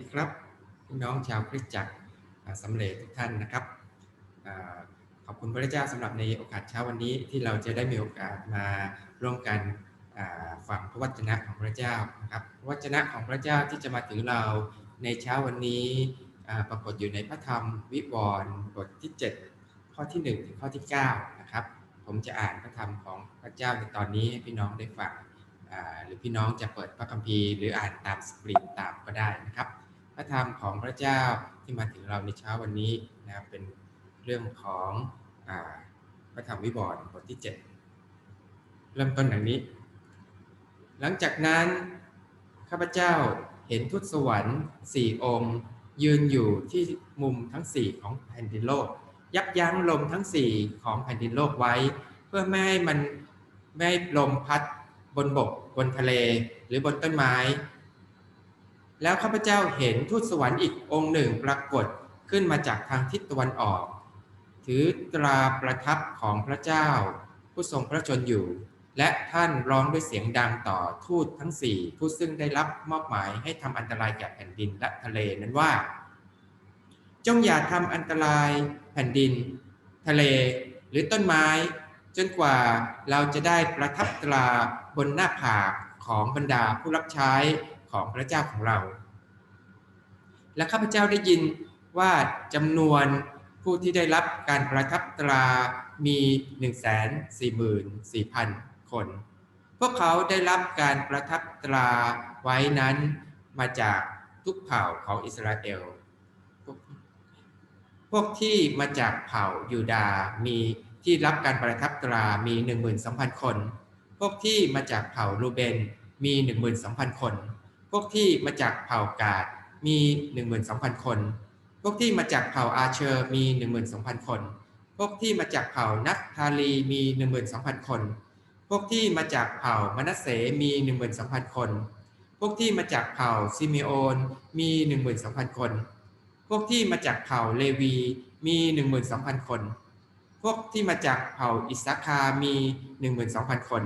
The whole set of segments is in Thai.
ดีครับพี่น้องชาวคริสตจักรสำเร็จทุกท่านนะครับอขอบคุณพระเจ้าสำหรับในโอกาสเช้าวันนี้ที่เราจะได้มีโอกาสมาร่วมกันฟังพระวจนะของพระเจ้านะครับพระวจนะของพระเจ้าที่จะมาถึงเราในเช้าวันนี้ปรากฏอยู่ในพระธรรมวิวรณ์บทที่ 7 ข้อที่ 1 ถึงข้อที่9นะครับผมจะอ่านพระธรรมของพระเจ้าในตอนนี้ให้พี่น้องได้ฟังหรือพี่น้องจะเปิดพระคัมภีร์หรืออ่านตามสกรีนตามก็ได้นะครับ ระธรรมของพระเจ้าที่มาถึงเราในเช้าวันนี้นะครับเป็นเรื่องของอพระธรรมวิวรณ์บทที่ 7 เริ่มต้นอย่างนี้ หลังจากนั้นข้าพเจ้าเห็นทูตสวรรค์สี่องค์ ยืนอยู่ที่มุมทั้งสี่ของแผ่นดินโลก ยับยั้งลมทั้งสี่ของแผ่นดินโลกไว้ เพื่อไม่ให้มันไม่ลมพัดบนบกบนทะเล หรือบนต้นไม้ แล้วข้าพเจ้าเห็นทูตสวรรค์อีกองค์หนึ่งปรากฏขึ้นมาจากทางทิศตะวันออก ถือตราประทับของพระเจ้า ผู้ทรงพระชนอยู่ และท่านร้องด้วยเสียงดังต่อทูตทั้งสี่ผู้ซึ่งได้รับมอบหมายให้ทำอันตรายแก่แผ่นดินและทะเลนั้นว่า จงอย่าทำอันตรายแผ่นดิน ทะเลหรือต้นไม้ จนกว่าเราจะได้ประทับตราบนหน้าผากของบรรดาผู้รับใช้ ของพระเจ้าของเรา และข้าพเจ้าได้ยินว่าจำนวนผู้ที่ได้รับการประทับตรามี 144,000 คน พวกเขาได้รับการประทับตราไว้นั้นมาจากทุกเผ่าของอิสราเอล พวกที่มาจากเผ่ายูดาห์มีที่รับการประทับตรามี 12,000 คน พวกที่มาจากเผ่ารูเบนมี 12,000 คน พวกที่มาจากเผ่ากาดมี 12,000 คน พวกที่มาจากเผ่าอาเชอร์มี 12,000 คน พวกที่มาจากเผ่านักทาลีมี 12,000 คน พวกที่มาจากเผ่ามนัสเสมี 12,000 คน พวกที่มาจากเผ่าซิเมโอนมี 12,000 คน พวกที่มาจากเผ่าเลวีมี 12,000 คน พวกที่มาจากเผ่าอิสาคามี 12,000 คน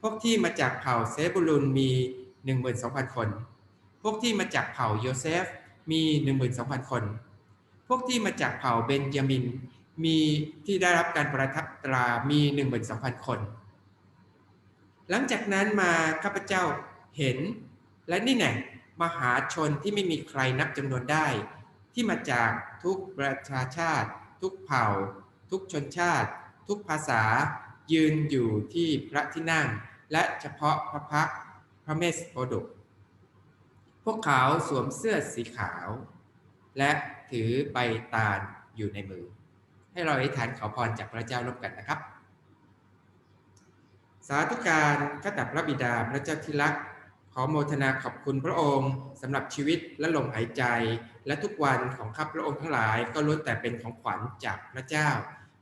พวกที่มาจากเผ่าเซบูลุนมี 12,000 คน พวกที่มาจากเผ่าโยเซฟมี 12,000 คน พวกที่มาจากเผ่าเบนยามินมีที่ได้รับการประทับตรามี 12,000 คน หลังจากนั้นมาข้าพเจ้าเห็นและนี่แน่มหาชนที่ไม่มีใครนับจำนวนได้ ที่มาจากทุกประชาชาติ ทุกเผ่า ทุกชนชาติ ทุกภาษา ยืนอยู่ที่พระที่นั่ง และเฉพาะพระพักตร์ พระเมสโปดก พวกเขาสวมเสื้อสีขาว และถือใบตาลอยู่ในมือ ให้เราอธิษฐานขอพรจากพระเจ้าร่วมกันนะครับ สาธุการข้าแต่พระบิดาพระเจ้าที่รัก ขอโมทนาขอบคุณพระองค์สำหรับชีวิตและลมหายใจ และทุกวันของข้าพระองค์ทั้งหลายก็ล้วนแต่เป็นของขวัญจากพระเจ้า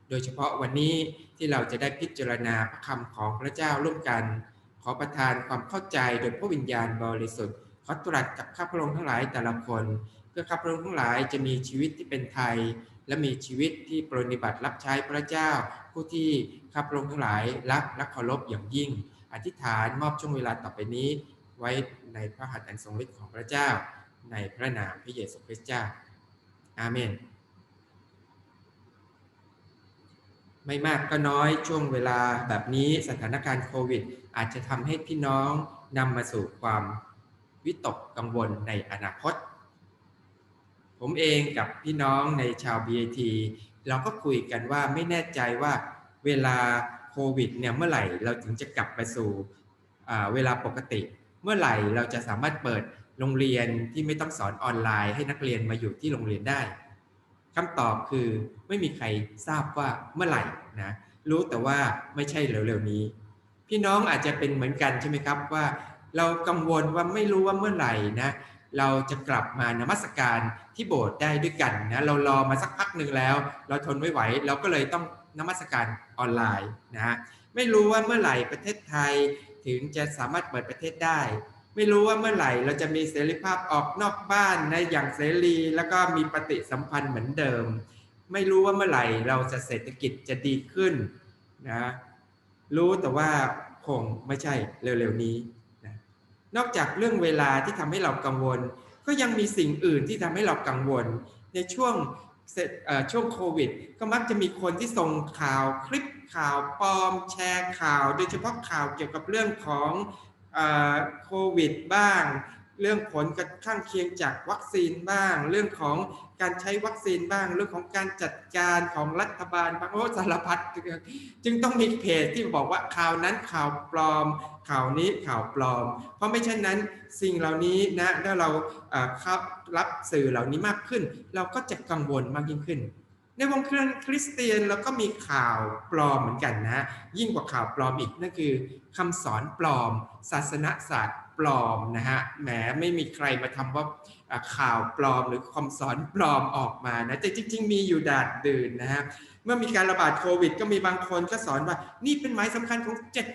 โดยเฉพาะวันนี้ที่เราจะได้พิจารณาพระคำของพระเจ้าร่วมกัน ขอประทานความเข้าใจโดยพระวิญญาณบริสุทธิ์ ขอตรัสกับข้าพระองค์ทั้งหลายแต่ละคน เพื่อข้าพระองค์ทั้งหลายจะมีชีวิตที่เป็นไทย และมีชีวิตที่ปฏิบัติรับใช้พระเจ้า ผู้ที่ข้าพระองค์ทั้งหลายรักและเคารพอย่างยิ่ง อธิษฐานมอบช่วงเวลาต่อไปนี้ ไว้ในพระหัตถ์อันทรงฤทธิ์ของพระเจ้า ในพระนามพระเยซูคริสต์เจ้า อาเมน ไม่มากก็น้อยช่วงเวลาแบบนี้สถานการณ์โควิด อาจจะทำให้พี่น้องนำมาสู่ความวิตกกังวลในอนาคต ผมเองกับพี่น้องในชาว BAT เราก็คุยกันว่าไม่แน่ใจว่าเวลาโควิดเนี่ยเมื่อไหร่เราถึงจะกลับไปสู่เวลาปกติ เมื่อไหร่เราจะสามารถเปิดโรงเรียนที่ไม่ต้องสอนออนไลน์ ให้นักเรียนมาอยู่ที่โรงเรียนได้ คำตอบคือไม่มีใครทราบว่าเมื่อไหร่นะรู้แต่ว่าไม่ใช่เร็วๆนี้ พี่น้องอาจจะเป็นเหมือนกันใช่ไหมครับว่า เรากังวลว่าไม่รู้ว่าเมื่อไหร่นะเราจะกลับมานมัสการที่โบสถ์ได้ด้วยกันนะเรารอมาสักพักหนึ่งแล้ว เราทนไม่ไหวเราก็เลยต้องนมัสการออนไลน์นะฮะไม่รู้ว่าเมื่อไหร่ประเทศไทยถึงจะสามารถเปิดประเทศได้ ไม่รู้ว่าเมื่อไหร่เราจะมีเสรีภาพออกนอกบ้านในอย่างเสรีแล้วก็มีปฏิสัมพันธ์เหมือนเดิม ไม่รู้ว่าเมื่อไหร่เราจะเศรษฐกิจจะดีขึ้นนะรู้แต่ว่าคงไม่ใช่เร็วๆนี้นะนอกจากเรื่องเวลาที่ทำให้เรากังวล ก็ยังมีสิ่งอื่นที่ทำให้เรากังวล ในช่วงช่วงโควิด ก็มักจะมีคนที่ส่งข่าวคลิปข่าวปลอมแชร์ข่าว โดยเฉพาะข่าวเกี่ยวกับเรื่องของ โควิดบ้าง เรื่องผลกระข้างเคียงจากวัคซีนบ้าง เรื่องของการใช้วัคซีนบ้าง เรื่องของการจัดการของรัฐบาลบางโอ้สารพัดจึงต้องมีเพจที่บอกว่าข่าวนั้นข่าวปลอม ข่าวนี้ข่าวปลอม เพราะไม่เช่นนั้นสิ่งเหล่านี้นะถ้าเราเอ่อครับรับสื่อเหล่านี้มากขึ้น เราก็จะกังวลมากยิ่งขึ้น ในวงการคริสเตียนเราก็มีข่าวปลอมเหมือนกันนะ ยิ่งกว่าข่าวปลอมอีกนั่นคือคำสอนปลอม ศาสนศาสตร์ปลอมนะฮะแหมไม่มีใครมาทำว่าข่าวปลอมหรือคำสอนปลอมออกมานะแต่จริง ๆ มีอยู่ดาดดื่นนะฮะเมื่อมีการระบาดโควิด ก็มีบางคนก็สอนว่านี่เป็นหมายสำคัญของเจ็ด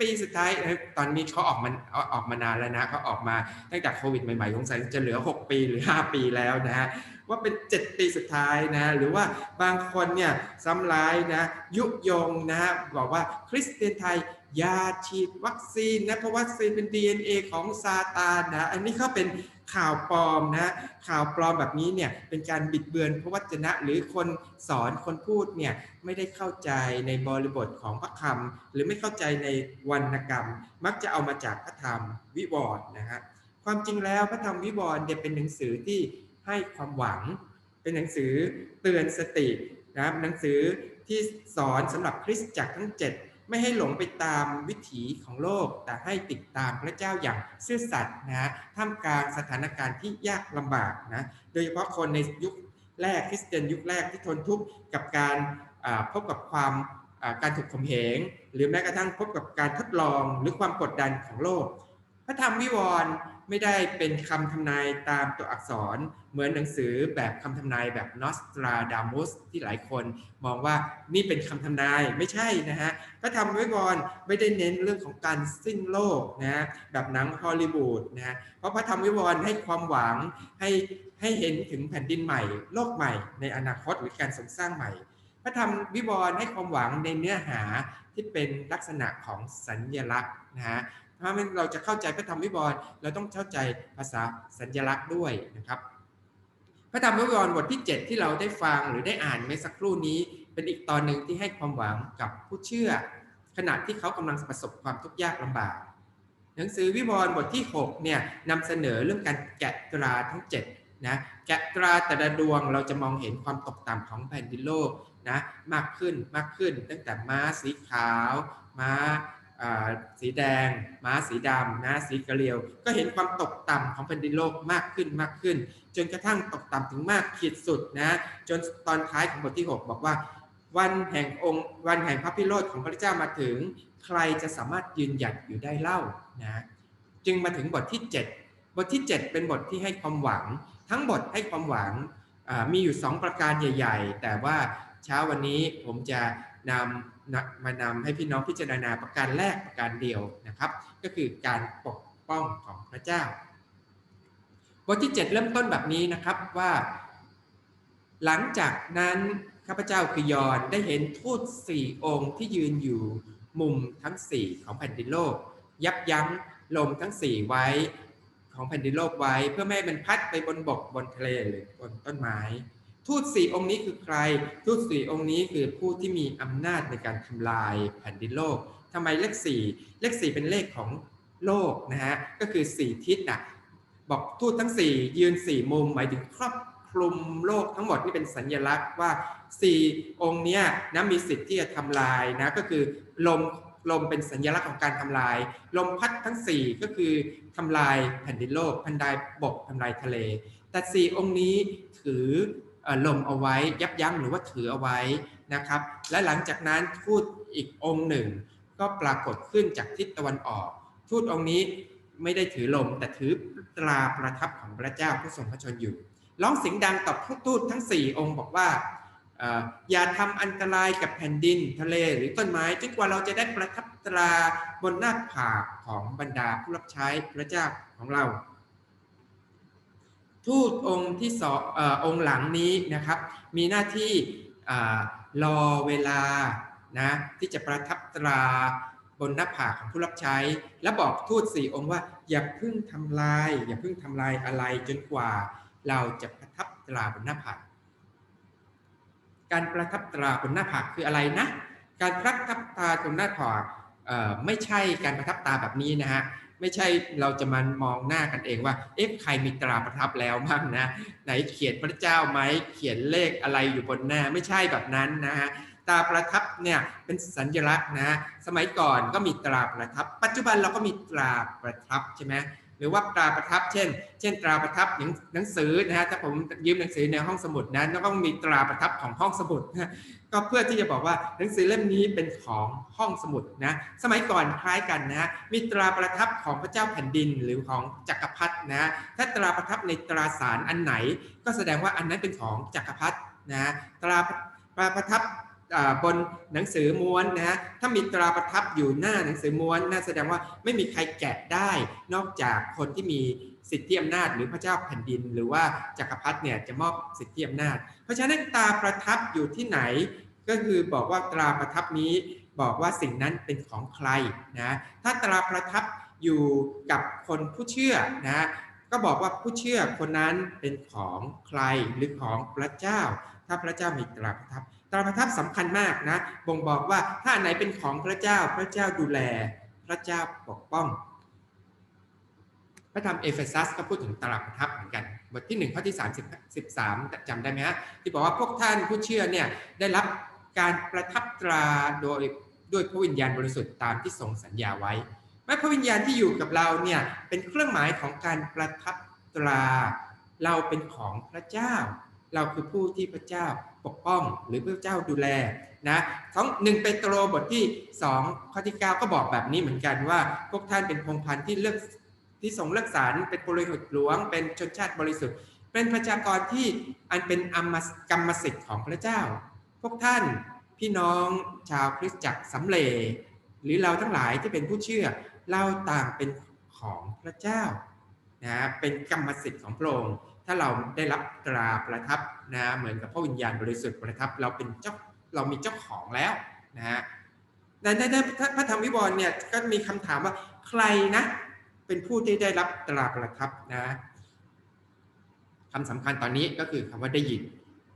ปีสุดท้ายตอนนี้เขาออกมาเอาออกมานานแล้วนะเขาออกมาตั้งแต่โควิดใหม่ๆสงสัยจะเหลือ 6 ปีหรือ 5 ปีแล้วนะฮะ ว่าเป็น 7 ปีสุดท้ายนะหรือว่าบางคนเนี่ยซ้ำร้ายนะยุยงนะฮะบอกว่าคริสเตียนไทยยาฉีดวัคซีนนะเพราะวัคซีนเป็น DNA ของซาตานนะอันนี้ก็เป็นข่าวปลอมนะข่าวปลอมแบบนี้เนี่ยเป็นการบิดเบือนพระวจนะหรือคนสอนคนพูดเนี่ยไม่ได้เข้าใจในบริบทของพระคำหรือไม่เข้าใจในวรรณกรรม มักจะเอามาจากพระธรรมวิวรณ์นะฮะความจริงแล้วพระธรรมวิวรณ์เนี่ยเป็นหนังสือที่ ให้ความหวัง เป็นหนังสือเตือนสตินะครับหนังสือที่สอนสำหรับคริสตจักรทั้ง 7 ไม่ให้หลงไปตามวิถีของโลก แต่ให้ติดตามพระเจ้าอย่างซื่อสัตย์นะฮะท่ามกลางสถานการณ์ที่ยากลำบากนะโดยเฉพาะคนในยุคแรกคริสเตียนยุคแรกที่ทนทุกข์กับการพบกับความการถูกข่มเหงหรือแม้กระทั่งพบกับการทดลองหรือความกดดันของโลก พระธรรมวิวรณ์ ไม่ได้เป็นคำทำนายตามตัวอักษร เหมือนหนังสือแบบคำทำนายแบบนอสตราดามุสที่หลายคนมองว่านี่เป็นคำทำนายไม่ใช่นะฮะพระธรรมวิวรณ์ไม่ได้เน้นเรื่องของการสิ้นโลกนะแบบหนังฮอลลีวูดนะเพราะพระธรรมวิวรณ์ให้ความหวังให้ให้เห็นถึงแผ่นดินใหม่ โลกใหม่ ในอนาคตหรือการสรรสร้างใหม่ พระธรรมวิวรณ์ให้ความหวังในเนื้อหาที่เป็นลักษณะของสัญญลักษณ์นะฮะ ถ้าเราจะเข้าใจพระธรรมวิวรณ์เราต้องเข้าใจภาษาสัญลักษณ์ด้วยนะครับ พระธรรมวิวรณ์บทที่ 7 ที่เราได้ฟังหรือได้อ่านเมื่อสักครู่นี้ เป็นอีกตอนหนึ่งที่ให้ความหวังกับผู้เชื่อ ขณะที่เขากำลังประสบความทุกข์ยากลำบาก หนังสือวิวรณ์บทที่6เนี่ยนำเสนอเรื่องการแกะตราทั้ง 7 นะแกะตราแต่ละดวงเราจะมองเห็นความตกต่ำของแผ่นดินโลกนะมากขึ้นมากขึ้นตั้งแต่ม้าสีขาวม้า สีแดง ม้าสีดำนะสีกระเรียว ก็เห็นความตกต่ำของแผ่นดินโลกมากขึ้นมากขึ้น จนกระทั่งตกต่ำถึงมากขีดสุดนะจนตอนท้ายของบทที่ 6 บอกว่า วันแห่งองค์วันแห่งพระพิโรธของพระเจ้ามาถึง ใครจะสามารถยืนหยัดอยู่ได้เล่านะจึงมาถึงบทที่ 7 บทที่ 7 เป็นบทที่ให้ความหวัง ทั้งบทให้ความหวังมีอยู่ 2 ประการใหญ่ ๆ แต่ว่าเช้าวันนี้ผมจะนำ มานำให้พี่น้องพิจารณาประการแรกประการเดียวนะครับ ก็คือการปกป้องของพระเจ้าบทที่ 7 เริ่มต้นแบบนี้นะครับว่า หลังจากนั้นข้าพเจ้าคือยอนได้เห็นทูตสี่องค์ที่ยืนอยู่มุมทั้งสี่ของแผ่นดินโลก ยับยั้งลมทั้งสี่ไว้ของแผ่นดินโลกไว้ เพื่อไม่ให้มันพัดไปบนบกบนทะเลหรือบนต้นไม้ ทูตสี่องค์นี้คือใคร ทูตสี่องค์นี้คือผู้ที่มีอำนาจในการทำลายแผ่นดินโลกทำไมเลขสี่เลขสี่เป็นเลขของโลกนะฮะ ก็คือสี่ทิศนะบอกทูตทั้งสี่ยืนสี่มุมหมายถึงครอบคลุมโลกทั้งหมดนี่เป็นสัญลักษณ์ว่าสี่องค์เนี้ยนะมีสิทธิ์ที่จะทำลายนะก็คือลมลมเป็นสัญลักษณ์ของการทำลาย ลมพัดทั้งสี่ก็คือทำลายแผ่นดินโลกทำลายบกทำลายทะเล แต่สี่องค์นี้ถือ ลมเอาไว้ยับยั้งหรือว่าถือเอาไว้นะครับ และหลังจากนั้นทูตอีกองค์หนึ่ง ก็ปรากฏขึ้นจากทิศตะวันออก ทูตองค์นี้ไม่ได้ถือลมแต่ถือตราประทับของพระเจ้าผู้ทรงพระชนอยู่ร้องเสียงดังต่อผู้ทูตทั้ง 4 องค์บอกว่าเอ่ออย่าทำอันตรายกับแผ่นดินทะเลหรือต้นไม้จนกว่าเราจะได้ประทับตราบนหน้าผากของบรรดาผู้รับใช้พระเจ้าของเรา ทูตองค์ที่สององค์หลังนี้นะครับ มีหน้าที่รอเวลานะที่จะประทับตราบนหน้าผากของผู้รับใช้ และบอกทูตสี่องค์ว่า อย่าเพึ่งทำลาย อย่าเพึ่งทำลายอะไรจนกว่า เราจะประทับตราบนหน้าผากการประทับตราบนหน้าผากคืออะไรนะ การประทับตราบนหน้าผากไม่ใช่การประทับตาแบบนี้นะฮะ ไม่ใช่เราจะมามองหน้ากันเองว่า เอ๊ะใครมีตราประทับแล้วบ้างนะ ไหนเขียนพระเจ้าไหมเขียนเลขอะไรอยู่บนหน้าไม่ใช่แบบนั้นนะฮะตราประทับเนี่ยเป็นสัญลักษณ์นะสมัยก่อนก็มีตราประทับ ปัจจุบันเราก็มีตราประทับใช่ไหมหรือว่าตราประทับ เช่น เช่น ตราประทับหนังหนังสือนะฮะถ้าผมยืมหนังสือในห้องสมุดนะแล้วก็มีตราประทับของห้องสมุดนะ ก็เพื่อที่จะบอกว่าหนังสือเล่มนี้เป็นของห้องสมุดนะสมัยก่อนคล้ายกันนะมีตราประทับของพระเจ้าแผ่นดินหรือของจักรพรรดินะถ้าตราประทับในตราสารอันไหน ก็แสดงว่าอันนั้นเป็นของจักรพรรดินะตราประทับบนหนังสือม้วนนะฮะถ้ามีตราประทับอยู่หน้าหนังสือม้วนน่าแสดงว่าไม่มีใครแกะได้ นอกจากคนที่มี สิทธิอำนาจหรือพระเจ้าแผ่นดิน หรือว่าจักรพรรดิเนี่ยจะมอบสิทธิอำนาจ เพราะฉะนั้นตราประทับอยู่ที่ไหน ก็คือบอกว่าตราประทับนี้บอกว่าสิ่งนั้นเป็นของใครนะถ้าตราประทับอยู่กับคนผู้เชื่อนะก็บอกว่าผู้เชื่อคนนั้นเป็นของใครหรือของพระเจ้า ถ้าพระเจ้ามีตราประทับ ตราประทับสำคัญมากนะบ่งบอกว่าถ้าไหนเป็นของพระเจ้า พระเจ้าดูแล พระเจ้าปกป้อง พระธรรมเอเฟซัสก็พูดถึงตราประทับเหมือนกัน บทที่1ข้อที่3 13จำได้ไหมฮะที่บอกว่าพวกท่านผู้เชื่อเนี่ยได้รับการประทับตราโดยด้วยพระวิญญาณบริสุทธิ์ตามที่ทรงสัญญาไว้แม้พระวิญญาณที่อยู่กับเราเนี่ยเป็นเครื่องหมายของการประทับตรา เราเป็นของพระเจ้า เราคือผู้ที่พระเจ้าปกป้องหรือพระเจ้าดูแลนะของหนึ่งเปโตรบทที่ 2 ข้อที่ 9 ก็บอกแบบนี้เหมือนกันว่า พวกท่านเป็นพงพันธุ์ที่เลือก ที่ทรงเลือกสรรเป็นบริสุทธิ์หลวง เป็นชนชาติบริสุทธิ์ เป็นประชากรที่อันเป็นอมกรรมสิทธิ์ของพระเจ้า พวกท่านพี่น้องชาวคริสตจักรสำเร็จหรือเราทั้งหลายที่เป็นผู้เชื่อเราต่างเป็นของพระเจ้านะเป็นกรรมสิทธิ์ของพระองค์ถ้าเราได้รับตราประทับนะเหมือนกับพระวิญญาณบริสุทธิ์ประทับ เราเป็นเจ้าเรามีเจ้าของแล้วนะฮะในในพระธรรมวิบวรณ์เนี่ยก็มีคำถามว่าใครนะ เป็นผู้ที่ได้รับตราประทับนะคำสำคัญตอนนี้ก็คือคำว่าได้ยิน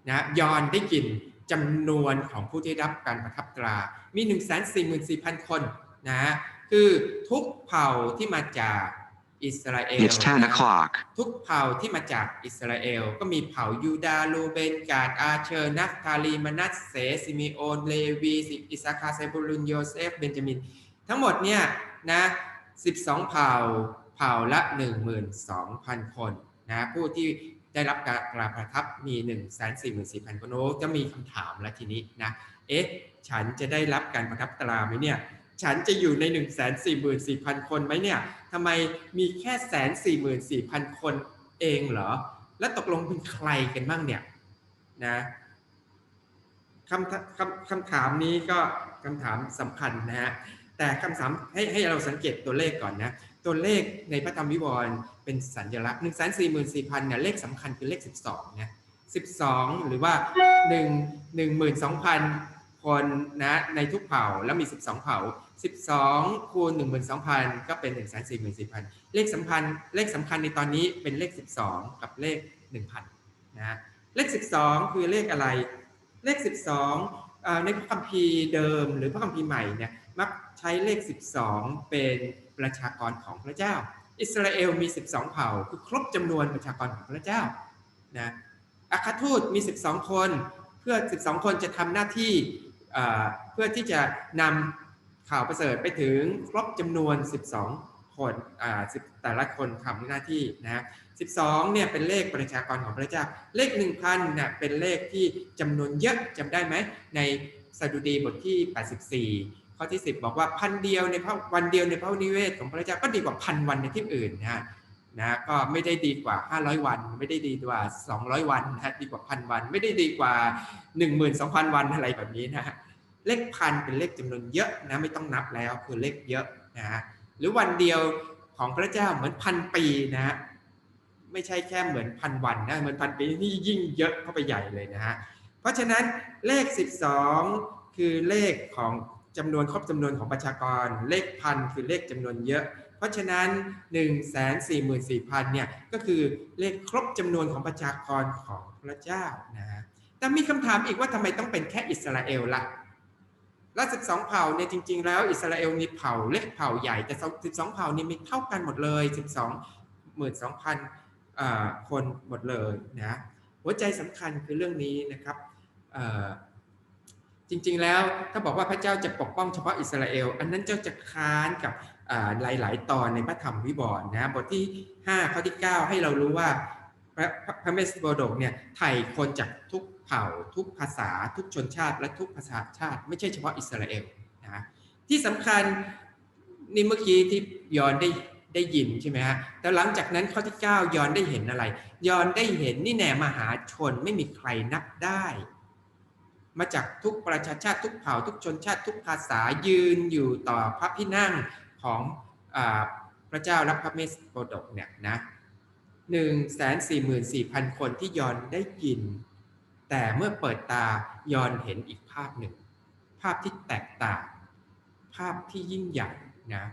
นะยอนได้ยินจำนวนของผู้ที่รับการประทับตรา มี 1 4 4 0 0 0 คนนะคือทุกเผ่าที่มาจากอิสราเอล It's 10 o'clock. ทุกเผ่าที่มาจากอิสราเอล ก็มีเผ่ายูดาห์ลูเบนกาดอาเชอร์นัฟทาลีมานัสเซซิมิโอน เลวี อิสาคาเซบูลุนโยเซฟ เบนจามิน ทั้งหมดเนี่ยนะ 12 เผ่า เผ่าละ 12,000 คนนะผู้ที่ได้รับการกราประทับมี 144,000 คนโอ้จะมีคำถามแล้วทีนี้นะ เอ๊ะ ฉันจะได้รับการประทับตราไหมเนี่ย ฉันจะอยู่ใน 1 4 4 0 0 0 คนไหมเนี่ยทำไมมีแค่แสนสี่หมื่นสี่พันคนเองเหรอ แล้วตกลงเป็นใครกันบ้างเนี่ยนะคำคำคำถามนี้ก็คำถามสำคัญนะฮะ แต่คำถามให้ให้เราสังเกตตัวเลขก่อนนะ ตัวเลขในพระธรรมวิวรณ์เป็นสัญลักษณ์หนึ่งแสนสี่หมื่นสี่พันเนี่ยเลขสำคัญคือเลขสิบสองนะสิบสองหรือว่าหนึ่งหนึ่งหมื่นสองพันคนนะในทุกเผ่าแล้วมี 12 เผ่า 12 คูณ 12,000 ก็เป็น 144,000 เลขสำคัญเลขสำคัญในตอนนี้เป็นเลข 12 กับเลข 1,000นะเลข 12 คือเลขอะไร เลข 12ในพระคัมภีร์เดิมหรือพระคัมภีร์ใหม่เนี่ยมัก ช้เลข 12 เป็นประชากรของพระเจ้า อิสราเอลมี 12 เผ่า คือครบจำนวนประชากรของพระเจ้านะอาคาทูตมี 12 คน เพื่อ 12 คนจะทำหน้าที่เพื่อที่จะนำข่าวประเสริฐไปถึงครบจำนวน 12 คนแต่ละคนทำหน้าที่นะ12เนี่ยเป็นเลขประชากรของพระเจ้า เลข 1,000เนี่ยเป็นเลขที่จำนวนเยอะจำได้ไหมในสดุดีบทที่ 84 ข้อที่ 10 บอกว่าพันเดียวในพระวันเดียวในพระนิเวศของพระเจ้าก็ดีกว่าพันวันในที่อื่นนะฮะนะก็ไม่ได้ดีกว่า 500 วัน ไม่ได้ดีกว่า 200 วันนะดีกว่าพันวัน ไม่ได้ดีกว่า 12,000 วันอะไรแบบนี้นะฮะเลขพันเป็นเลขจำนวนเยอะนะไม่ต้องนับแล้วคือเลขเยอะนะฮะหรือวันเดียวของพระเจ้าเหมือนพันปีนะฮะไม่ใช่แค่เหมือนพันวันนะเหมือนพันปีนี่ยิ่งเยอะเข้าไปใหญ่เลยนะฮะเพราะฉะนั้นเลข 12 คือเลขของ จำนวนครบจำนวนของประชากร เลขพันคือเลขจำนวนเยอะ เพราะฉะนั้น 1 4 4 4 0 0 0เนี่ยก็คือเลขครบจำนวนของประชากรของพระเจ้านะฮะแต่มีคำถามอีกว่าทำไมต้องเป็นแค่อิสราเอลละ่ะและ12 เผ่าเนี่ยจริง ๆ แล้วอิสราเอลมีเผ่าเล็กเผ่าใหญ่แต่ 12 เผ่านี่มีเท่ากันหมดเลย 12 12,000คนหมดเลยนะหัวใจสำคัญคือเรื่องนี้นะครับ จริงๆแล้วถ้าบอกว่าพระเจ้าจะปกป้องเฉพาะอิสราเอล อันนั้นเจ้าจะค้านกับหลายๆ ตอนในพระธรรมวิบรณ์นะบทที่ 5 ข้อที่ 9 ให้เรารู้ว่าพระพระเมสโบดกเนี่ยไถ่คนจากทุกเผ่า ทุกภาษา ทุกชนชาติ และทุกภาษาชาติ ไม่ใช่เฉพาะอิสราเอลนะที่สำคัญนี่เมื่อกี้ที่ยอนได้ได้ยินใช่ไหมฮะแต่หลังจากนั้นข้อที่ 9 ยอนได้เห็นอะไร ยอนได้เห็นนี่แน่มหาชนไม่มีใครนับได้ มาจากทุกประชาชาติทุกเผ่า ทุกชนชาติทุกภาษายืนอยู่ต่อพระพินั่งของอพระเจ้าและพระเมสโปดกเนี่ยนะหนึ่งแสนสี่หมื่นสี่พันคนที่ยอนได้ยิน แต่เมื่อเปิดตายอนเห็นอีกภาพหนึ่ง ภาพที่แตกต่าง ภาพที่ยิ่งใหญ่นะ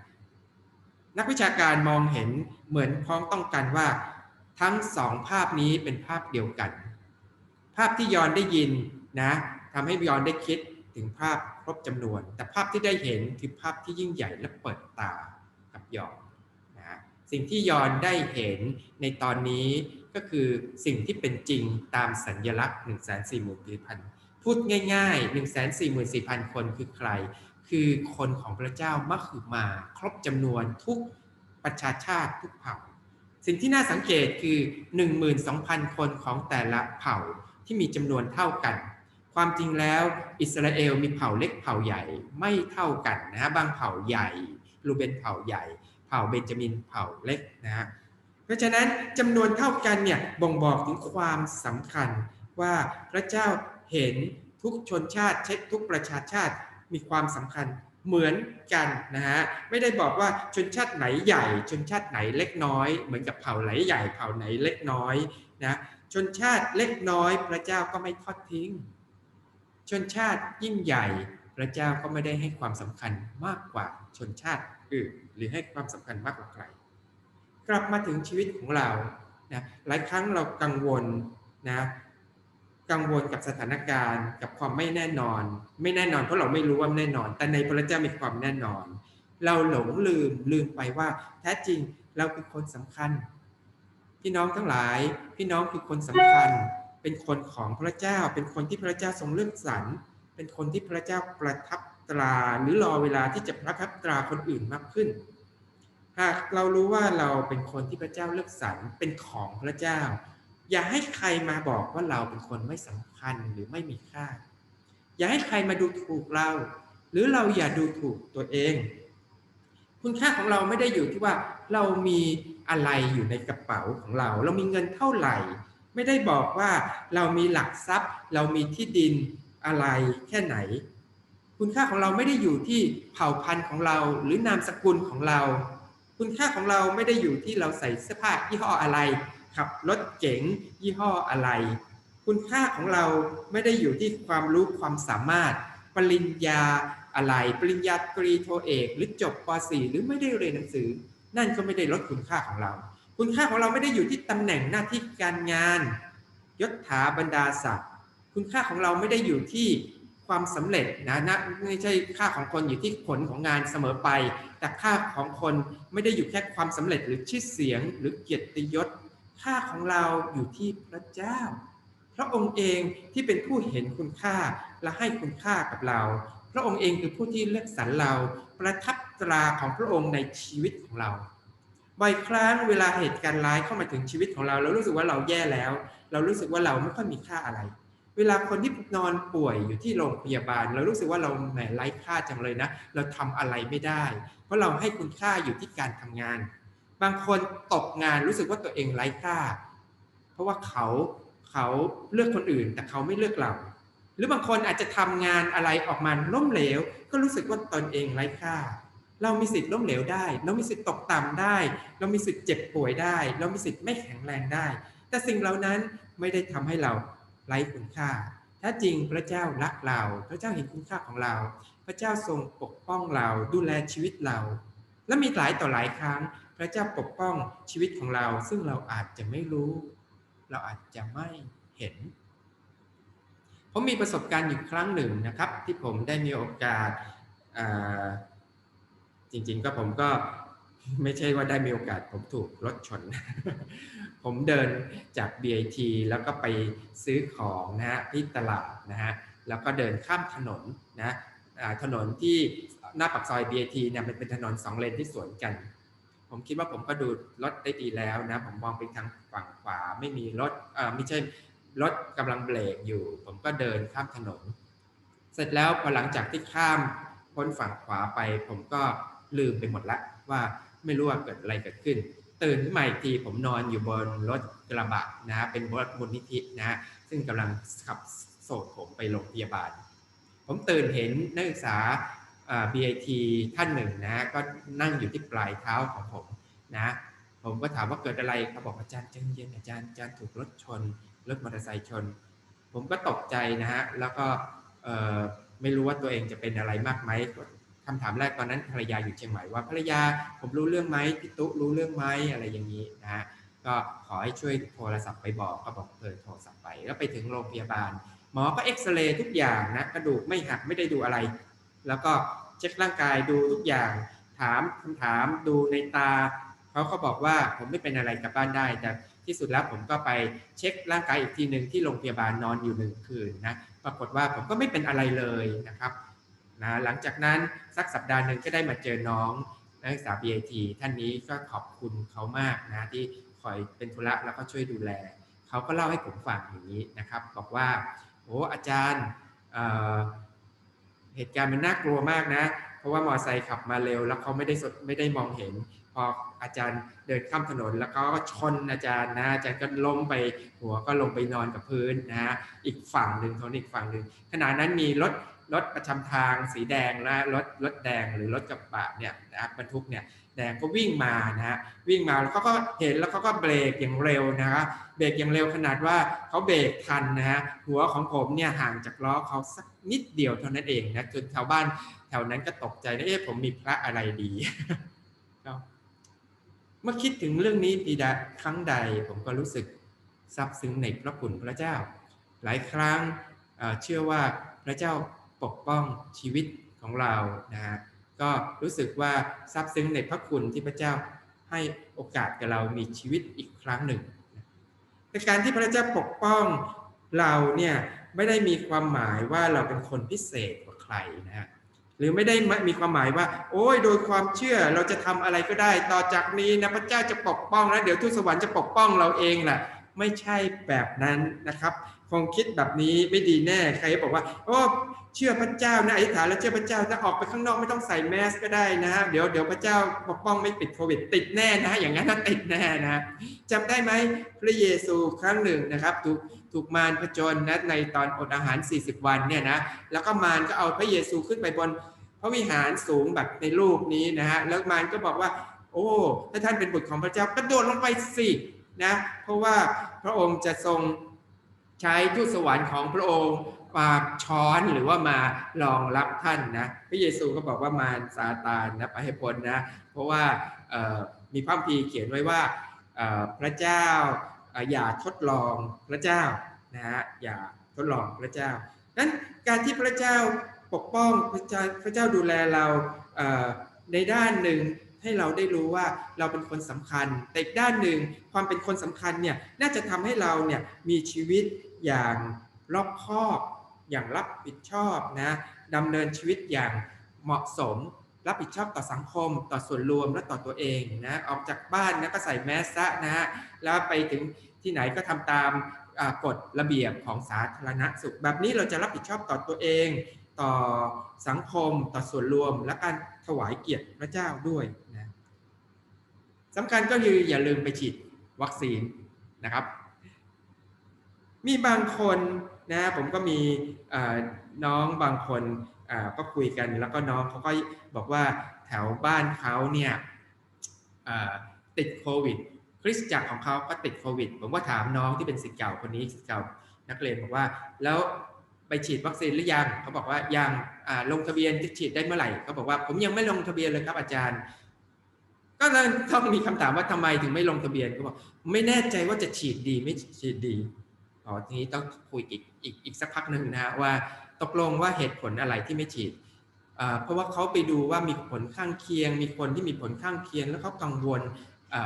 นักวิชาการมองเห็นเหมือนพ้องต้องกันว่า ทั้งสองภาพนี้เป็นภาพเดียวกัน ภาพที่ยอนได้ยินนะ ทำให้ยอนได้คิดถึงภาพครบจำนวน แต่ภาพที่ได้เห็นคือภาพที่ยิ่งใหญ่และเปิดตากับยอนนะสิ่งที่ยอนได้เห็นในตอนนี้ก็คือสิ่งที่เป็นจริงตามสัญญลักษณ์1 4 4 0 0 0 พูดง่าย ๆ 1 4 4 0 0 0 คนคือใคร คือคนของพระเจ้ามคคือมาครบจำนวนทุกประชาชาติทุกเผ่า สิ่งที่น่าสังเกตคือ 12,000 คนของแต่ละเผ่าที่มีจำนวนเท่ากัน ความจริงแล้วอิสราเอลมีเผ่าเล็กเผ่าใหญ่ไม่เท่ากันนะบางเผ่าใหญ่รูเบนเผ่าใหญ่ เผ่าเบนจามินเผ่าเล็กนะฮะเพราะฉะนั้นจำนวนเท่ากันเนี่ยบ่งบอกถึงความสำคัญว่าพระเจ้าเห็นทุกชนชาติเช็คทุกประชาชาติมีความสำคัญเหมือนกันนะฮะไม่ได้บอกว่าชนชาติไหนใหญ่ ชนชาติไหนเล็กน้อย เหมือนกับเผ่าไหนใหญ่เผ่าไหนเล็กน้อยนะชนชาติเล็กน้อย พระเจ้าก็ไม่ทอดทิ้ง ชนชาติยิ่งใหญ่ พระเจ้าก็ไม่ได้ให้ความสำคัญมากกว่าชนชาติอื่นหรือให้ความสำคัญมากกว่าใคร กลับมาถึงชีวิตของเรานะหลายครั้งเรากังวลนะกังวลกับสถานการณ์กับความไม่แน่นอน ไม่แน่นอนเพราะเราไม่รู้ว่าแน่นอน แต่ในพระเจ้ามีความแน่นอน เราหลงลืมลืมไปว่า แท้จริงเราคือคนสำคัญ พี่น้องทั้งหลาย พี่น้องคือคนสำคัญ เป็นคนของพระเจ้า เป็นคนที่พระเจ้าทรงเลือกสรรเป็นคนที่พระเจ้าประทับตราหรือรอเวลาที่จะประทับตราคนอื่นมากขึ้น หากเรารู้ว่าเราเป็นคนที่พระเจ้าเลือกสรรเป็นของพระเจ้า อย่าให้ใครมาบอกว่าเราเป็นคนไม่สำคัญหรือไม่มีค่า อย่าให้ใครมาดูถูกเรา หรือเราอย่าดูถูกตัวเอง คุณค่าของเราไม่ได้อยู่ที่ว่าเรามีอะไรอยู่ในกระเป๋าของเรา เรามีเงินเท่าไหร่ ไม่ได้บอกว่าเรามีหลักทรัพย์ เรามีที่ดินอะไรแค่ไหน คุณค่าของเราไม่ได้อยู่ที่เผ่าพันธุ์ของเราหรือนามสกุลของเรา คุณค่าของเราไม่ได้อยู่ที่เราใส่เสื้อผ้ายี่ห้ออะไรขับรถเก๋งยี่ห้ออะไร คุณค่าของเราไม่ได้อยู่ที่ความรู้ความสามารถ ปริญญาอะไร ปริญญาตรีโทเอก หรือจบป .4 หรือไม่ได้เรียนหนังสือ นั่นก็ไม่ได้ลดคุณค่าของเรา คุณค่าของเราไม่ได้อยู่ที่ตำแหน่งหน้าที่การงานยศถาบรรดาศักดิ์คุณค่าของเราไม่ได้อยู่ที่ความสำเร็จนะนะไม่ใช่ค่าของคนอยู่ที่ผลของงานเสมอไป แต่ค่าของคนไม่ได้อยู่แค่ความสำเร็จหรือชื่อเสียงหรือเกียรติยศ ค่าของเราอยู่ที่พระเจ้า พระองค์เองที่เป็นผู้เห็นคุณค่าและให้คุณค่ากับเรา พระองค์เองคือผู้ที่เลือกสรรเราประทับตราของพระองค์ในชีวิตของเรา บ่อยครั้งเวลาเหตุการณ์ร้ายเข้ามาถึงชีวิตของเรา เรารู้สึกว่าเราแย่แล้ว เรารู้สึกว่าเราไม่ค่อยมีค่าอะไร เวลาคนที่นอนป่วยอยู่ที่โรงพยาบาล เรารู้สึกว่าเราแหมไร้ค่าจังเลยนะ เราทำอะไรไม่ได้ เพราะเราให้คุณค่าอยู่ที่การทำงาน บางคนตกงานรู้สึกว่าตัวเองไร้ค่า เพราะว่าเขาเขาเลือกคนอื่น แต่เขาไม่เลือกเรา หรือบางคนอาจจะทำงานอะไรออกมาล้มเหลว ก็รู้สึกว่าตนเองไร้ค่า เรามีสิทธิ์ล้มเหลวได้ เรามีสิทธิ์ตกต่ำได้ เรามีสิทธิ์เจ็บป่วยได้ เรามีสิทธิ์ไม่แข็งแรงได้ แต่สิ่งเหล่านั้นไม่ได้ทำให้เราไร้คุณค่าถ้าจริงพระเจ้ารักเรา พระเจ้าเห็นคุณค่าของเรา พระเจ้าทรงปกป้องเราดูแลชีวิตเรา และมีหลายต่อหลายครั้ง พระเจ้าปกป้องชีวิตของเรา ซึ่งเราอาจจะไม่รู้ เราอาจจะไม่เห็นผมมีประสบการณ์อยู่ครั้งหนึ่งนะครับ ที่ผมได้มีโอกาส จริง ๆ ก็ผมก็ไม่ใช่ว่าได้มีโอกาสผมถูกรถชน ผมเดินจาก BIT แล้วก็ไปซื้อของนะฮะที่ตลาดนะฮะแล้วก็เดินข้ามถนนนะถนนที่หน้าปากซอย BIT เนี่ยมันเป็นถนนสองเลนที่สวนกัน ผมคิดว่าผมก็ดูรถได้ดีแล้วนะผมมองไปทางฝั่งขวาไม่มีรถเอ่อไม่ใช่รถกำลังเบรกอยู่ ผมก็เดินข้ามถนน เสร็จแล้วพอหลังจากที่ข้ามพ้นฝั่งขวาไป ผมก็ ลืมไปหมดละว่าไม่รู้ว่าเกิดอะไรเกิดขึ้น ตื่นขึ้นมาอีกทีผมนอนอยู่บนรถกระบะนะฮะเป็นรถมูลนิธินะฮะซึ่งกำลังขับส่งผมไปโรงพยาบาล ผมตื่นเห็นนักศึกษา BIT ท่านหนึ่งนะก็นั่งอยู่ที่ปลายเท้าของผมนะผมก็ถามว่าเกิดอะไรเขาบอกอาจารย์ใจเย็นอาจารย์อาจารย์ถูกรถชนรถมอเตอร์ไซค์ชน ผมก็ตกใจนะฮะแล้วก็ไม่รู้ว่าตัวเองจะเป็นอะไรมากไหม คำถามแรกตอนนั้นภรรยาอยู่เชียงใหม่ว่าภรรยาผมรู้เรื่องไหมพี่ตุ๊รู้เรื่องไหมอะไรอย่างนี้นะฮะก็ขอให้ช่วยโทรศัพท์ไปบอกก็บอกเออโทรศัพท์ไปแล้วไปถึงโรงพยาบาล หมอก็เอ็กซเรย์ทุกอย่างนะกระดูกไม่หักไม่ได้ดูอะไร แล้วก็เช็คร่างกายดูทุกอย่าง ถามคำถามดูในตาเขาก็บอกว่าผมไม่เป็นอะไรกลับบ้านได้ แต่ที่สุดแล้วผมก็ไปเช็คร่างกายอีกทีหนึ่งที่โรงพยาบาลนอนอยู่หนึ่งคืนนะปรากฏว่าผมก็ไม่เป็นอะไรเลยนะครับ นะหลังจากนั้นสักสัปดาห์หนึ่งก็ได้มาเจอน้องนักศึกษา BIT ท่านนี้ก็ขอบคุณเขามากนะที่คอยเป็นธุระแล้วก็ช่วยดูแล เขาก็เล่าให้ผมฟังอย่างนี้นะครับ บอกว่าโอ้อาจารย์เเหตุการณ์มันน่ากลัวมากนะ เพราะว่ามอไซค์ขับมาเร็ว แล้วเขาไม่ได้สดไม่ได้มองเห็น พออาจารย์เดินข้ามถนน แล้วก็ชนอาจารย์นะอาจารย์ก็ล้มไปหัวก็ลงไปนอนกับพื้นนะฮะอีกฝั่งหนึ่งทนอีกฝั่งหนึ่งขณะนั้นมีรถ รถประจำทางสีแดงและรถรถแดงหรือรถกระบะเนี่ยนะบรรทุกเนี่ยแดงก็วิ่งมานะฮะวิ่งมาแล้วเขาก็เห็นแล้วเขาก็เบรกอย่างเร็วนะครับเบรกอย่างเร็วขนาดว่าเขาเบรกทันนะฮะหัวของผมเนี่ยห่างจากล้อเขาสักนิดเดียวเท่านั้นเองนะจนชาวบ้านแถวนั้นก็ตกใจนะเอ๊ะผมมีพระอะไรดีเมื่อคิดถึงเรื่องนี้ปีดาครั้งใดผมก็รู้สึกซาบซึ้งในพระคุณพระเจ้า หลายครั้งเชื่อว่าพระเจ้า ปกป้องชีวิตของเรานะฮะก็รู้สึกว่าซาบซึ้งในพระคุณที่พระเจ้าให้โอกาสกับเรามีชีวิตอีกครั้งหนึ่งแต่การที่พระเจ้าปกป้องเราเนี่ยไม่ได้มีความหมายว่าเราเป็นคนพิเศษกว่าใครนะฮะหรือไม่ได้มีความหมายว่า โอ้ยโดยความเชื่อเราจะทำอะไรก็ได้ ต่อจากนี้นะพระเจ้าจะปกป้องแล้วเดี๋ยวทูตสวรรค์จะปกป้องเราเองแหละไม่ใช่แบบนั้นนะครับ คงคิดแบบนี้ไม่ดีแน่ใครบอกว่าโอ้เชื่อพระเจ้านะอธิษฐานแล้วเชื่อพระเจ้าถ้าออกไปข้างนอกไม่ต้องใส่แมสก็ได้นะเดี๋ยวเดี๋ยวพระเจ้าปกป้องไม่ติดโควิด ติดแน่นะ อย่างนั้นติดแน่นะจำได้ไหมพระเยซูครั้งหนึ่งนะครับถูกถูกมารผจญนะในตอนอดอาหาร 40 วันเนี่ยนะแล้วก็มารก็เอาพระเยซูขึ้นไปบนพระวิหารสูงแบบในรูปนี้นะฮะแล้วมารก็บอกว่า โอ้ถ้าท่านเป็นบุตรของพระเจ้ากระโดดลงไปสินะเพราะว่าพระองค์จะทรง ใช้ทูตสวรรค์ของพระองค์มาช้อนหรือว่ามารองรับท่านนะพระเยซูก็บอกว่ามารซาตานนะไปให้พ้นนะเพราะว่ามีพระพีร์เขียนไว้ว่าพระเจ้าอย่าทดลองพระเจ้านะฮะอย่าทดลองพระเจ้านั้นการที่พระเจ้าปกป้องพระเจ้าพระเจ้าดูแลเราในด้านหนึ่งให้เราได้รู้ว่าเราเป็นคนสำคัญ แต่อีกด้านหนึ่งความเป็นคนสำคัญเนี่ยน่าจะทำให้เราเนี่ยมีชีวิต อย่างรอบคอบ อย่างรับผิดชอบนะดำเนินชีวิตอย่างเหมาะสม รับผิดชอบต่อสังคม ต่อส่วนรวมและต่อตัวเองนะออกจากบ้านนะก็ใส่แมสซะนะฮะแล้วไปถึงที่ไหนก็ทำตามกฎระเบียบของสาธารณสุข แบบนี้เราจะรับผิดชอบต่อตัวเอง ต่อสังคม ต่อส่วนรวม และการถวายเกียรติพระเจ้าด้วยนะสำคัญก็คืออย่าลืมไปฉีดวัคซีนนะครับ มีบางคนนะผมก็มีน้องบางคนก็คุยกันแล้วก็น้องเขาก็บอกว่าแถวบ้านเขาเนี่ยติดโควิดคริสตจักรของเขาก็ติดโควิด ผมก็ถามน้องที่เป็นสิทธิ์เก่าคนนี้สิทธิ์เก่านักเรียนบอกว่า แล้วไปฉีดวัคซีนหรือยังเขาบอกว่ายังลงทะเบียนจะฉีดได้เมื่อไหร่เขาบอกว่าผมยังไม่ลงทะเบียนเลยครับอาจารย์ ก็เลยต้องมีคำถามว่าทำไมถึงไม่ลงทะเบียนเขาบอกไม่แน่ใจว่าจะฉีดดีไม่ฉีดดี อ๋อทีนี้ต้องคุยอีกอีกอีกสักพักหนึ่งนะฮะว่าตกลงว่าเหตุผลอะไรที่ไม่ฉีดเพราะว่าเขาไปดูว่ามีผลข้างเคียง มีคนที่มีผลข้างเคียง แล้วเขากังวล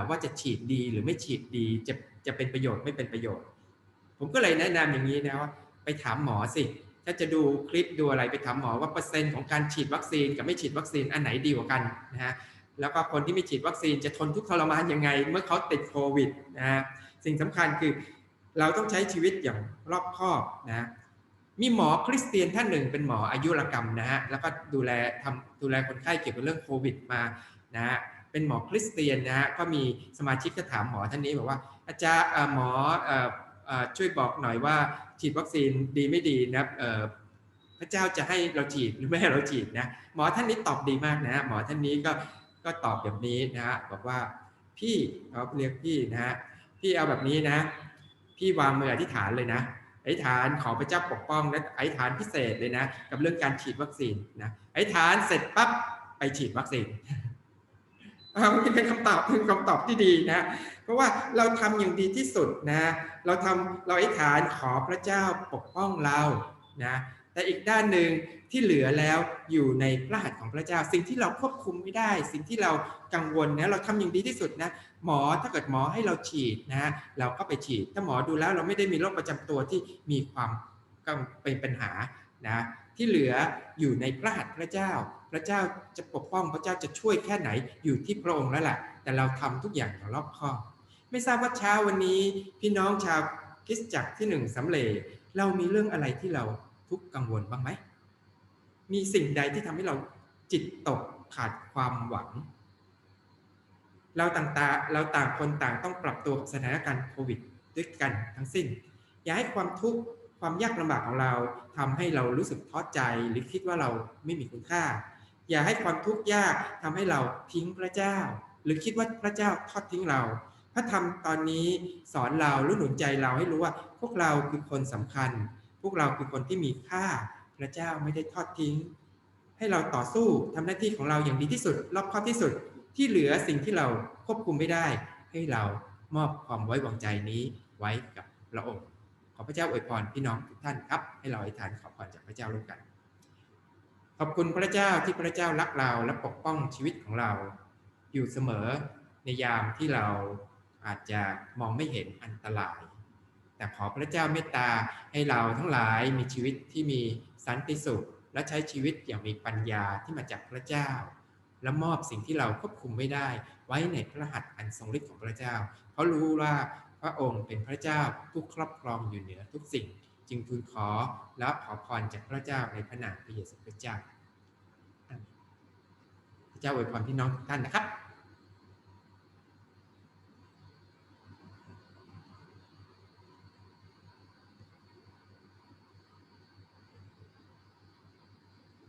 ว่าจะฉีดดีหรือไม่ฉีดดีจะจะเป็นประโยชน์ไม่เป็นประโยชน์ ผมก็เลยแนะนำอย่างนี้นะว่าไปถามหมอสิ ถ้าจะดูคลิปดูอะไรไปถามหมอว่าเปอร์เซ็นต์ของการฉีดวัคซีนกับไม่ฉีดวัคซีนอันไหนดีกว่ากันนะฮะแล้วก็คนที่ไม่ฉีดวัคซีนจะทนทุกข์ทรมานยังไง เมื่อเขาติดโควิดนะฮะสิ่งสำคัญคือ เราต้องใช้ชีวิตอย่างรอบคอบนะมีหมอคริสเตียนท่านหนึ่งเป็นหมออายุรกรรมนะฮะแล้วก็ดูแลทำดูแลคนไข้เกี่ยวกับเรื่องโควิดมานะฮะเป็นหมอคริสเตียนนะฮะก็มีสมาชิกก็ถามหมอท่านนี้บอกว่า อาจารย์หมอช่วยบอกหน่อยว่าฉีดวัคซีนดีไม่ดีนะพระเจ้าจะให้เราฉีดหรือไม่ให้เราฉีดนะหมอท่านนี้ตอบดีมากนะหมอท่านนี้ก็ก็ตอบแบบนี้นะฮะบอกว่าพี่เขาเรียกพี่นะฮะพี่เอาแบบนี้นะ พี่วางมืออธิษฐานเลยนะอธิษฐานขอพระเจ้าปกป้องและอธิษฐานพิเศษเลยนะ กับเรื่องการฉีดวัคซีนนะอธิษฐานเสร็จปั๊บไปฉีดวัคซีนอ่ามันเป็นคำตอบเป็นคำตอบที่ดีนะ เพราะว่าเราทำอย่างดีที่สุดนะ เราทำเราอธิษฐานขอพระเจ้าปกป้องเรานะ แต่อีกด้านหนึ่งที่เหลือแล้วอยู่ในพระหัตถ์ของพระเจ้า สิ่งที่เราควบคุมไม่ได้ สิ่งที่เรากังวลนะเราทำอย่างดีที่สุดนะหมอถ้าเกิดหมอให้เราฉีดนะเราก็ไปฉีด ถ้าหมอดูแล้วเราไม่ได้มีโรคประจำตัวที่มีความกังเป็นปัญหานะที่เหลืออยู่ในพระหัตถ์พระเจ้า พระเจ้าจะปกป้องพระเจ้าจะช่วยแค่ไหนอยู่ที่พระองค์แล้วแหละแต่เราทำทุกอย่างอย่างรอบคอบไม่ทราบว่าเช้าวันนี้ พี่น้องชาวคริสตจักรที่หนึ่งสำเร็จเรามีเรื่องอะไรที่เรา ทุกกังวลบ้างไหม มีสิ่งใดที่ทำให้เราจิตตกขาดความหวัง เราต่างตาเราต่างคนต่างต้องปรับตัวกับสถานการณ์โควิดด้วยกันทั้งสิ้น อย่าให้ความทุกข์ความยากลำบากของเราทำให้เรารู้สึกท้อใจหรือคิดว่าเราไม่มีคุณค่า อย่าให้ความทุกข์ยากทำให้เราทิ้งพระเจ้า หรือคิดว่าพระเจ้าทอดทิ้งเราพระธรรมตอนนี้สอนเราหรือหนุนใจเราให้รู้ว่าพวกเราคือคนสำคัญ วกเราคือคนที่มีค่า พระเจ้าไม่ได้ทอดทิ้ง ให้เราต่อสู้ทำหน้าที่ของเราอย่างดีที่สุด รอบคอบที่สุดที่เหลือสิ่งที่เราควบคุมไม่ได้ ให้เรามอบความไว้วางใจนี้ไว้กับพระองค์ขอพระเจ้าอวยพรพี่น้องทุกท่านครับ ให้เราอธิษฐานขอพรจากพระเจ้าร่วมกัน ขอบคุณพระเจ้าที่พระเจ้ารักเราและปกป้องชีวิตของเรา อยู่เสมอในยามที่เราอาจจะมองไม่เห็นอันตราย แต่ขอพระเจ้าเมตตาให้เราทั้งหลายมีชีวิตที่มีสันติสุข และใช้ชีวิตอย่างมีปัญญาที่มาจากพระเจ้า และมอบสิ่งที่เราควบคุมไม่ได้ ไว้ในพระหัตถ์อันทรงฤทธิ์ของพระเจ้า เพราะรู้ว่าพระองค์เป็นพระเจ้าผู้ครอบครองอยู่เหนือทุกสิ่ง จึงทูลขอและขอพรจากพระเจ้าในพระนามพระเยซูคริสต์เจ้าพระเจ้าอวยพรพี่น้องทุกท่านนะครับ